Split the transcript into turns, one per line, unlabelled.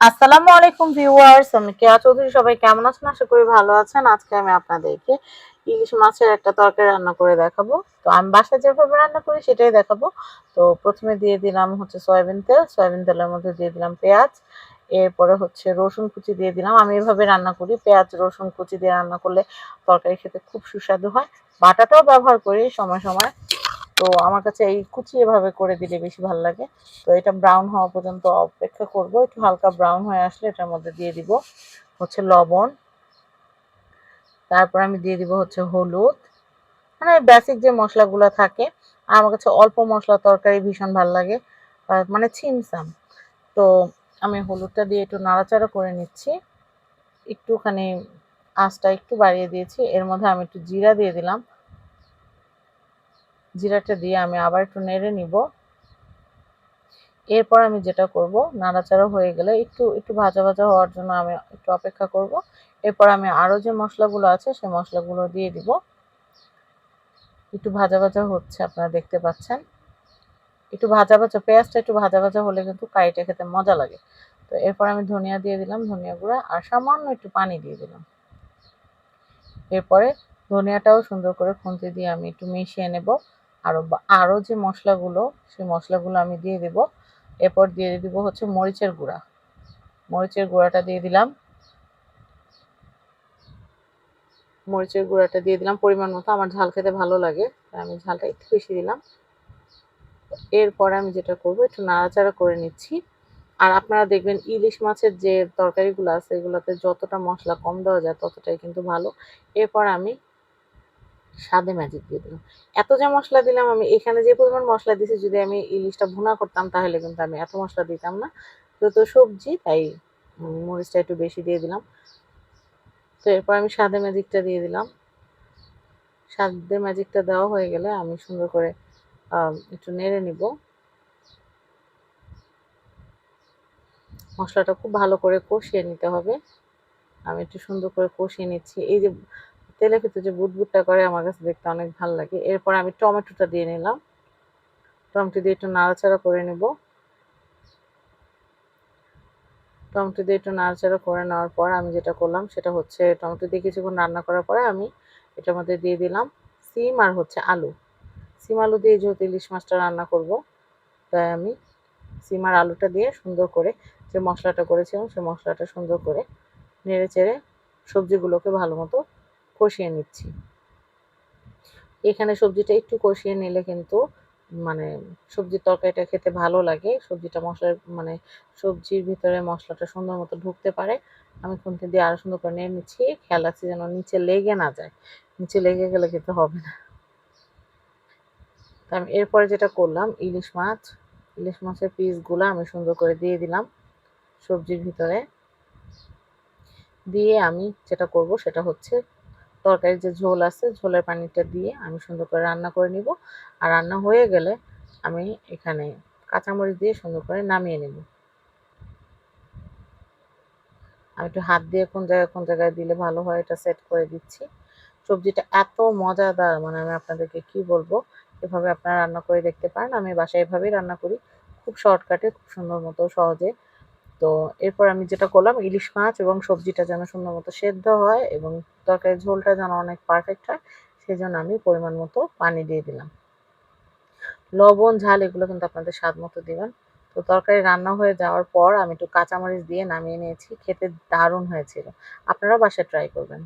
আসসালামু আলাইকুম ভিউয়ার্স, আমি কেয়া চৌধুরী, সবাই কেমন আছেন? আশা করি ভালো আছেন। আজকে আমি আপনাদেরকে ইলিশ মাছের একটা তরকারি রান্না করে দেখাবো। তো আমি বাসায় যেভাবে রান্না করি সেটাই দেখাবো। তো প্রথমে দিয়ে দিলাম হচ্ছে সয়াবিন তেল। সয়াবিন তেলের মধ্যে দিয়ে দিলাম পেঁয়াজ। এরপরে হচ্ছে রসুন কুচি দিয়ে দিলাম। আমি এভাবে রান্না করি। পেঁয়াজ, রসুন কুচি দিয়ে রান্না করলে তরকারি খেতে খুব সুস্বাদু হয়। বাটাটাও ব্যবহার করি সময় সময়। তো আমার কাছে এই কুচি এভাবে করে দিলে বেশি ভালো লাগে। তো এটা ব্রাউন হওয়া পর্যন্ত অপেক্ষা করব। একটু হালকা ব্রাউন হয়ে আসলে এটার মধ্যে দিয়ে দিব হচ্ছে লবণ। তারপর আমি দিয়ে দিব হচ্ছে হলুদ। মানে বেসিক যে মশলাগুলো থাকে আর আমার কাছে অল্প মশলা তরকারি ভীষণ ভালো লাগে মানে ছিমসাম তো আমি হলুদটা দিয়ে একটু নাড়াচাড়া করে নিচ্ছি। একটুখানি আঁচটা একটু বাড়িয়ে দিয়েছি। এর মধ্যে আমি একটু জিরা দিয়ে দিলাম। জিরাটা দিয়ে আমি আবার একটু নেড়ে নিব। এরপর আমি যেটা করব, নাড়াচাড়া হয়ে গেলে একটু একটু ভাজা ভাজা হওয়ার জন্য আমি একটু অপেক্ষা করব। এরপর আমি আরও যে মশলাগুলো আছে, সেই মশলাগুলো দিয়ে দিব। একটু ভাজা ভাজা হচ্ছে, আপনারা দেখতে পাচ্ছেন। একটু ভাজা ভাজা, পেঁয়াজটা একটু ভাজা ভাজা হলে কিন্তু কারিটা খেতে মজা লাগে। তো এরপর আমি ধনিয়া দিয়ে দিলাম, ধনিয়া গুঁড়া, আর সামান্য একটু পানি দিয়ে দিলাম। এরপরে ধনিয়াটাও সুন্দর করে খুন্তি দিয়ে আমি একটু মিশিয়ে নেব। আরও আরও যে মশলাগুলো, সেই মশলাগুলো আমি দিয়ে দেব। এরপর দিয়ে দিব হচ্ছে মরিচের গুঁড়া। মরিচের গুঁড়াটা দিয়ে দিলাম। মরিচের গুঁড়াটা দিয়ে দিলাম পরিমাণ মতো। আমার ঝাল খেতে ভালো লাগে আমি ঝালটা একটু বেশি দিলাম। এরপরে আমি যেটা করব, একটু নাড়াচাড়া করে নিচ্ছি। আর আপনারা দেখবেন ইলিশ মাছের যে তরকারিগুলো আছে, এগুলোতে যতটা মশলা কম দেওয়া যায়, ততটাই কিন্তু ভালো। এরপর আমি স্বাদে ম্যাজিক দিয়ে দিলাম। এত যে মশলা দিলাম, আমি এখানে যে পরিমাণ মশলা দিয়েছি যদি আমি ইলিশটা ভুনা করতাম, তাহলে কিন্তু আমি এত মশলা দিতাম না। যত সবজি, তাই মরিচটা একটু বেশি দিয়ে দিলাম। তো এরপর আমি স্বাদে ম্যাজিকটা দিয়ে দিলাম। স্বাদে ম্যাজিকটা দেওয়া হয়ে গেলে আমি সুন্দর করে একটু নেড়ে নিব। মশলাটা খুব ভালো করে কষিয়ে নিতে হবে। আমি একটু সুন্দর করে কষিয়ে নিচ্ছি। এই যে তেলের ভিতরে যে বুটবুটটা করে আমার কাছে দেখতে অনেক ভালো লাগে। এরপর আমি টমেটোটা দিয়ে নিলাম। টমেটো দিয়ে একটু নাড়াচাড়া করে নেব। টমেটো দিয়ে একটু নাড়াচাড়া করে নেওয়ার পর আমি যেটা করলাম সেটা হচ্ছে টমেটো দিয়ে কিছুক্ষণ রান্না করার পরে আমি এটার মধ্যে দিয়ে দিলাম সিম আর হচ্ছে আলু। সিম আলু দিয়ে যেহেতু ইলিশ মাছটা রান্না করব, তাই আমি সিম আর আলুটা দিয়ে সুন্দর করে যে মশলাটা করেছিলাম সেই মশলাটা সুন্দর করে নেড়ে চেড়ে সবজিগুলোকে ভালো মতো কষিয়ে নিচ্ছি। এখানে সবজিটা একটু কষিয়ে নিলে কিন্তু মানে সবজির তরকারিটা খেতে ভালো লাগে। সবজিটা মশলার মানে সবজির ভিতরে মশলাটা সুন্দর মতো ঢুকতে পারে। আমি খুন্তি দিয়ে আরও সুন্দর করে নিয়ে নিচ্ছি। খেয়াল আছে যেন নিচে লেগে না যায়। নিচে লেগে গেলে খেতে হবে না। তা আমি এরপরে যেটা করলাম, ইলিশ মাছ। ইলিশ মাছের পিসগুলো আমি সুন্দর করে দিয়ে দিলাম সবজির ভিতরে। দিয়ে আমি যেটা করব সেটা হচ্ছে তরকারির যে ঝোল আছে, ঝোলের পানিটা দিয়ে আমি সুন্দর করে রান্না করে নিব। আর রান্না হয়ে গেলে আমি এখানে কাঁচামরিচ দিয়ে সুন্দর করে নামিয়ে নেব। আমি একটু হাত দিয়ে কোন জায়গায় কোন জায়গায় দিলে ভালো হয় এটা সেট করে দিচ্ছি। সবজিটা এত মজাদার মানে আমি আপনাদেরকে কি বলব, এভাবে আপনারা রান্না করে দেখতে পারেন। আমি বাসায় এভাবেই রান্না করি। খুব শর্টকাটে খুব সুন্দর মতো সহজে তো এরপর আমি যেটা করলাম, ইলিশ মাছ এবং সবজিটা যেন সুন্দর মতো সেদ্ধ হয় এবং তরকারির ঝোলটা যেন অনেক পারফেক্ট হয় সেই জন্য আমি পরিমাণ মতো পানি দিয়ে দিলাম। লবণ, ঝাল এগুলো কিন্তু আপনাদের স্বাদ মতো দেবেন। তো তরকারি রান্না হয়ে যাওয়ার পর আমি একটু কাঁচামরিচ দিয়ে নামিয়ে নিয়েছি, খেতে দারুণ হয়েছিল। আপনারা বাসায় ট্রাই করবেন।